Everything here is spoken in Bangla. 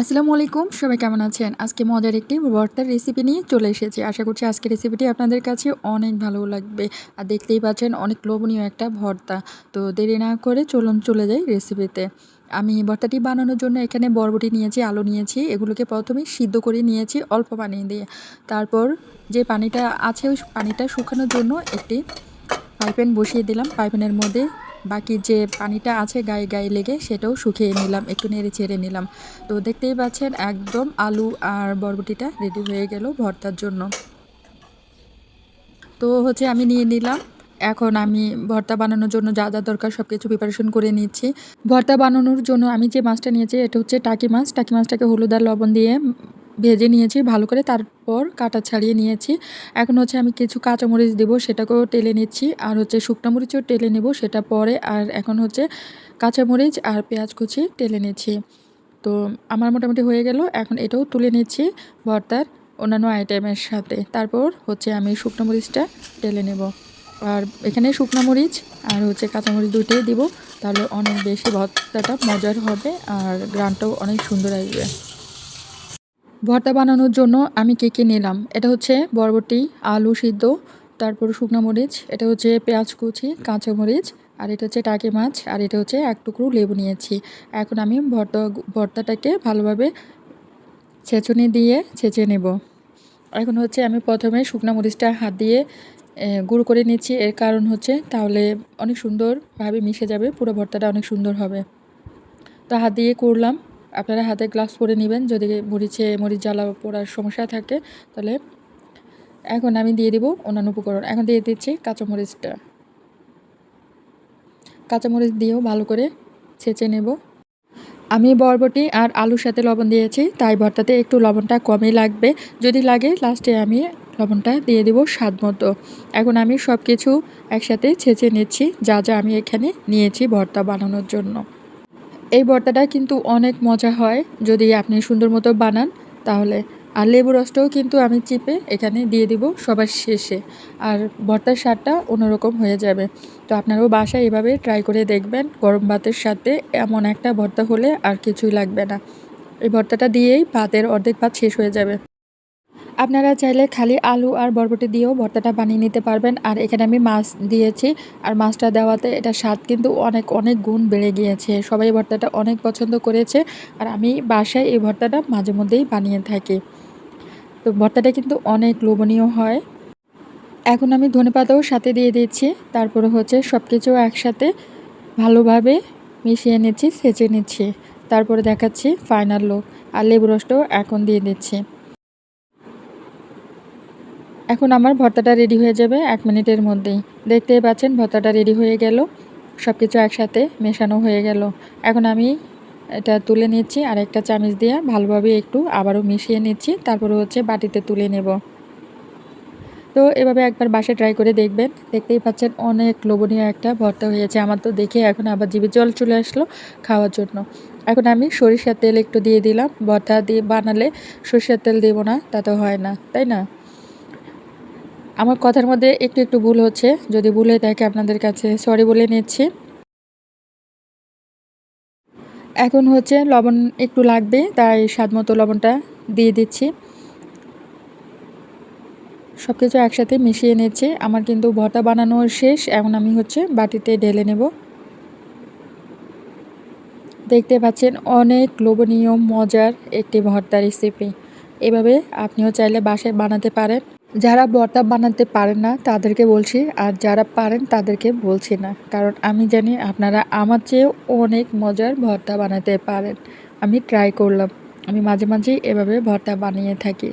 আসসালামু আলাইকুম, সবাই কেমন আছেন? আজকে মজার একটি ভর্তার রেসিপি নিয়ে চলে এসেছি। আশা করছি আজকের রেসিপিটি আপনাদের কাছে অনেক ভালো লাগবে। আর দেখতেই পাচ্ছেন অনেক লোভনীয় একটা ভর্তা। তো দেরি না করে চলুন চলে যাই রেসিপিতে আমি ভর্তাটি বানানোর জন্য এখানে বরবটি নিয়েছি, আলু নিয়েছি। এগুলোকে প্রথমে সিদ্ধ করে নিয়েছি অল্প পানি দিয়ে। তারপর যে পানিটা আছে, ওই পানিটা শুকানোর জন্য একটি পাইপেন বসিয়ে দিলাম। পাইপেনের মধ্যে বাকি যে পানিটা আছে গায়ে গায়ে লেগে সেটাও শুকিয়ে নিলাম, একটু নেড়ে ছেড়ে নিলাম। তো দেখতেই পাচ্ছেন একদম আলু আর বরবটিটা রেডি হয়ে গেল ভর্তার জন্য। তো হচ্ছে আমি নিয়ে নিলাম। এখন আমি ভর্তা বানানোর জন্য যা যা দরকার সব কিছু প্রিপারেশন করে নিচ্ছি। ভর্তা বানানোর জন্য আমি যে মাছটা নিয়েছি, এটা হচ্ছে টাকি মাছ। টাকি মাছটাকে হলুদ আর লবণ দিয়ে ভেজে নিয়েছি, ভালো করে তারপর কাটা ছাড়িয়ে নিয়েছি। এখন হচ্ছে আমি কিছু কাঁচামরিচ দেবো, সেটাকেও টেলে নিচ্ছি। আর হচ্ছে শুকনো মরিচও টেলে নেব, সেটা পরে। আর এখন হচ্ছে কাঁচামরিচ আর পেঁয়াজ কুচি টেলে নিচ্ছি। তো আমার মোটামুটি হয়ে গেল, এখন এটাও তুলে নিচ্ছি ভর্তার অন্যান্য আইটেমের সাথে। তারপর হচ্ছে আমি শুকনো মরিচটা টেলে নেব। আর এখানে শুকনো মরিচ আর হচ্ছে কাঁচামরিচ দুইটাই দিব, তাহলে অনেক বেশি ভর্তাটা মজার হবে আর গ্রানটাও অনেক সুন্দর আসবে। ভর্তা বানানোর জন্য আমি কে কে নিলাম? এটা হচ্ছে বরবটি, আলু সিদ্ধ, তারপর শুকনো মরিচ, এটা হচ্ছে পেঁয়াজ কুচি, কাঁচা মরিচ, আর এটা হচ্ছে টাকি মাছ, আর এটা হচ্ছে এক টুকরো লেবু নিয়েছি। এখন আমি ভর্তা, ভর্তাটাকে ভালোভাবে ছেঁচুনি দিয়ে ছেঁচে নেব। এখন হচ্ছে আমি প্রথমে শুকনো মরিচটা হাত দিয়ে গুঁড়ো করে নিচ্ছি। এর কারণ হচ্ছে তাহলে অনেক সুন্দরভাবে মিশে যাবে, পুরো ভর্তাটা অনেক সুন্দর হবে। তো হাত দিয়ে করলাম। আপনারা হাতে গ্লাভস পরে নেবেন। যদি মরিচে, মরিচ জ্বালা পড়ার সমস্যা থাকে, তাহলে এখন আমি দিয়ে দিব অন্যান্য উপকরণ। এখন দিয়ে দিচ্ছি কাঁচামরিচটা। কাঁচামরিচ দিয়েও ভালো করে ছেঁচে নেব। আমি বরবটি আর আলুর সাথে লবণ দিয়েছি, তাই ভর্তাতে একটু লবণটা কমই লাগবে। যদি লাগে লাস্টে আমি লবণটা দিয়ে দেবো স্বাদ মতো। এখন আমি সব কিছু একসাথে ছেঁচে নিচ্ছি, যা যা আমি এখানে নিয়েছি ভর্তা বানানোর জন্য। এই ভর্তাটা কিন্তু অনেক মজা হয়। যদি আপনি সুন্দর মতো বানান, তাহলে আর লেবু রসটাও কিন্তু আমি চিপে এখানে দিয়ে দিব সবার শেষে। আর ভর্তার স্বাদটা অন্যরকম হয়ে যাবে। তো আপনারাও বাসায় এভাবে ট্রাই করে দেখবেন, গরম ভাতের সাথে এমন একটা ভর্তা হলে আর কিছুই লাগবে না। এই ভর্তাটা দিয়েই ভাতের অর্ধেক ভাত শেষ হয়ে যাবে। আপনারা চাইলে খালি আলু আর বরবটি দিয়েও ভর্তাটা বানিয়ে নিতে পারবেন। আর এখানে আমি মাছ দিয়েছি। আর মাছটা দেওয়াতে এটা স্বাদ কিন্তু অনেক অনেক গুণ বেড়ে গিয়েছে। সবাই ভর্তাটা অনেক পছন্দ করেছে। আর আমি বাসায় এই ভর্তাটা মাঝে মধ্যেই বানিয়ে থাকি। তো ভর্তাটা কিন্তু অনেক লোভনীয় হয়। এখন আমি ধনেপাতাও সাথে দিয়ে দিচ্ছি। তারপরে হচ্ছে সব কিছু একসাথে ভালোভাবে মিশিয়ে নিচ্ছি, সেচে নিচ্ছি। তারপরে দেখাচ্ছি ফাইনাল লুক আর লেবু রসটাও এখন দিয়ে দিচ্ছি। এখন আমার ভর্তাটা রেডি হয়ে যাবে এক মিনিটের মধ্যেই। দেখতেই পাচ্ছেন, ভর্তাটা রেডি হয়ে গেল। সব কিছু একসাথে মেশানো হয়ে গেল। এখন আমি এটা তুলে নিচ্ছি, আর একটা চামিচ দিয়ে ভালোভাবে একটু আবারও মিশিয়ে নিচ্ছি, তারপরে হচ্ছে বাটিতে তুলে নেব। তো এভাবে একবার বাসে ট্রাই করে দেখবেন। দেখতেই পাচ্ছেন, অনেক লোভনীয় একটা ভর্তা হয়েছে আমার তো দেখে এখন আবার জিভে জল চলে আসলো খাওয়ার জন্য। এখন আমি সরিষার তেল একটু দিয়ে দিলাম। ভর্তা দিয়ে বানালে সরিষার তেল দেবো না, তা তো হয় না, তাই না? আমার কথার মধ্যে একটু একটু ভুল হচ্ছে। যদি ভুল হয়ে থাকে আপনাদের কাছে সরি বলে নিচ্ছি। এখন হচ্ছে লবণ একটু লাগবে, তাই স্বাদ মতো লবণটা দিয়ে দিচ্ছি। সব কিছু একসাথে মিশিয়ে নিচ্ছি। আমার কিন্তু ভর্তা বানানো শেষ, এখন আমি হচ্ছে বাটিতে ঢেলে নেব। দেখতে পাচ্ছেন অনেক লোভনীয়, মজার একটি ভর্তা রেসিপি এভাবে আপনিও চাইলে বাসায় বানাতে পারেন। যারা বর্তা বানাতে পারেন না, তাদেরকে বলছি, আর যারা পারেন তাদেরকে বলছি না। কারণ আমি জানি আপনারা আমার চেয়েও অনেক মজার ভর্তা বানাতে পারেন। আমি ট্রাই করলাম। আমি মাঝে মাঝেই এভাবে ভর্তা বানিয়ে থাকি।